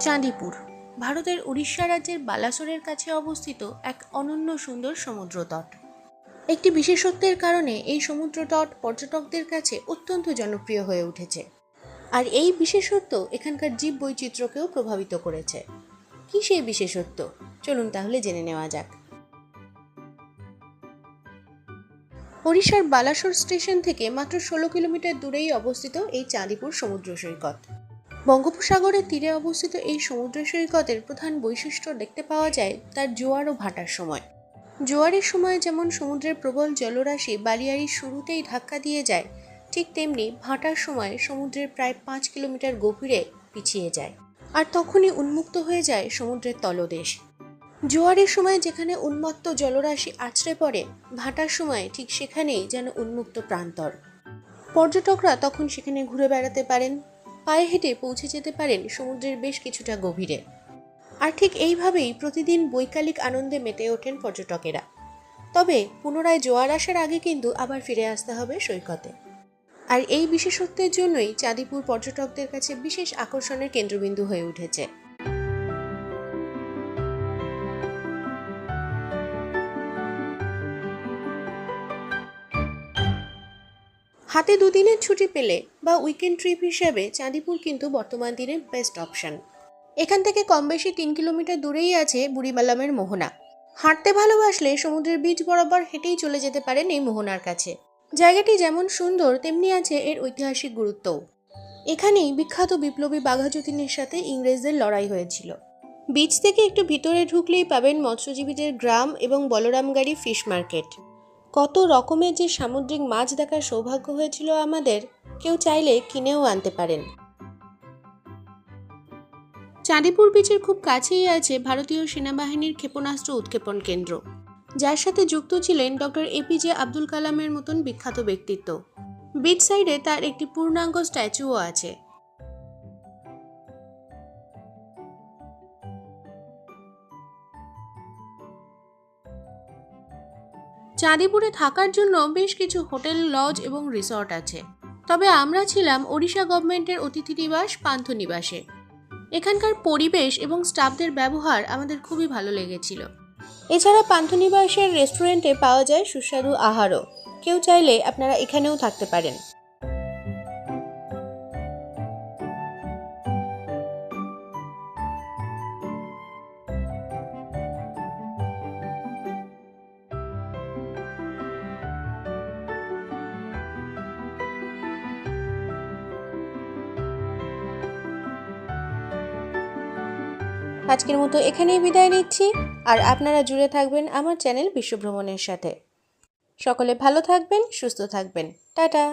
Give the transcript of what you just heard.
চাঁদিপুর, ভারতের উড়িষ্যা রাজ্যের বালাসোরের কাছে অবস্থিত এক অনন্য সুন্দর সমুদ্র তট একটি বিশেষত্বের কারণে এই সমুদ্র তট পর্যটকদের কাছে অত্যন্ত জনপ্রিয় হয়ে উঠেছে। আর এই বিশেষত্ব এখানকার জীব বৈচিত্র্যকেও প্রভাবিত করেছে। কী সেই বিশেষত্ব? চলুন তাহলে জেনে নেওয়া যাক। ওড়িশার বালাসোর স্টেশন থেকে মাত্র ষোলো কিলোমিটার দূরেই অবস্থিত এই চাঁদিপুর সমুদ্র সৈকত। বঙ্গোপসাগরের তীরে অবস্থিত এই সমুদ্র সৈকতের প্রধান বৈশিষ্ট্য দেখতে পাওয়া যায় তার জোয়ার ও ভাটার সময়। জোয়ারের সময় যেমন সমুদ্রের প্রবল জলরাশি বালিয়াড়ির শুরুতেই ধাক্কা দিয়ে যায়, ঠিক তেমনি ভাটার সময় সমুদ্রের প্রায় পাঁচ কিলোমিটার গভীরে পিছিয়ে যায় আর তখনই উন্মুক্ত হয়ে যায় সমুদ্রের তলদেশ। জোয়ারের সময় যেখানে উন্মত্ত জলরাশি আছড়ে পড়ে, ভাটার সময় ঠিক সেখানেই যেন উন্মুক্ত প্রান্তর। পর্যটকরা তখন সেখানে ঘুরে বেড়াতে পারেন পায়ে হেঁটে পৌঁছে যেতে পারেন সমুদ্রের বেশ কিছুটা গভীরে। আর ঠিক এইভাবেই প্রতিদিন বৈকালিক আনন্দে মেতে ওঠেন পর্যটকেরা। তবে পুনরায় জোয়ার আসার আগে কিন্তু আবার ফিরে আসতে হবে সৈকতে। আর এই বিশেষত্বের জন্যই চাঁদিপুর পর্যটকদের কাছে বিশেষ আকর্ষণের কেন্দ্রবিন্দু হয়ে উঠেছে। হাতে দুদিনের ছুটি পেলে বা উইকেন্ড ট্রিপ হিসেবে চাঁদিপুর কিন্তু বর্তমান দিনের বেস্ট অপশন এখান থেকে কম বেশি তিন কিলোমিটার দূরেই আছে বুড়িমালামের মোহনা। হাঁটতে ভালোবাসলে সমুদ্রের বীচ বরাবর হেঁটেই চলে যেতে পারেন এই মোহনার কাছে। জায়গাটি যেমন সুন্দর, তেমনি আছে এর ঐতিহাসিক গুরুত্বও। এখানেই বিখ্যাত বিপ্লবী বাঘাযতীনের সাথে ইংরেজদের লড়াই হয়েছিল। বীচ থেকে একটু ভিতরে ঢুকলেই পাবেন মৎস্যজীবীদের গ্রাম এবং বলরামগাড়ি ফিশ মার্কেট কত রকমের যে সামুদ্রিক মাছ দেখার সৌভাগ্য হয়েছিল আমাদের, কেউ চাইলে কিনেও আনতে পারেন। চাঁদিপুর বিচের খুব কাছেই আছে ভারতীয় সেনাবাহিনীর ক্ষেপণাস্ত্র উৎক্ষেপণ কেন্দ্র। যার সাথে যুক্ত ছিলেন ডক্টর এপিজে আব্দুল কালামের মতন বিখ্যাত ব্যক্তিত্ব। বিচ সাইডে তার একটি পূর্ণাঙ্গ স্ট্যাচুও আছে। চাঁদিপুরে থাকার জন্য বেশ কিছু হোটেল, লজ এবং রিসর্ট আছে। তবে আমরা ছিলাম ওড়িশা গভর্নমেন্টের অতিথি নিবাস পান্থ নিবাসে। এখানকার পরিবেশ এবং স্টাফদের ব্যবহার আমাদের খুবই ভালো লেগেছিল। এছাড়া পান্থনিবাসের রেস্টুরেন্টে পাওয়া যায় সুস্বাদু আহারও। কেউ চাইলে আপনারা এখানেও থাকতে পারেন। আজকের মতো এখানেই বিদায় নিচ্ছি, আর আপনারা জুড়ে থাকবেন আমার চ্যানেল বিশ্বভ্রমণের সাথে। সকলে ভালো থাকবেন, সুস্থ থাকবেন। টাটা!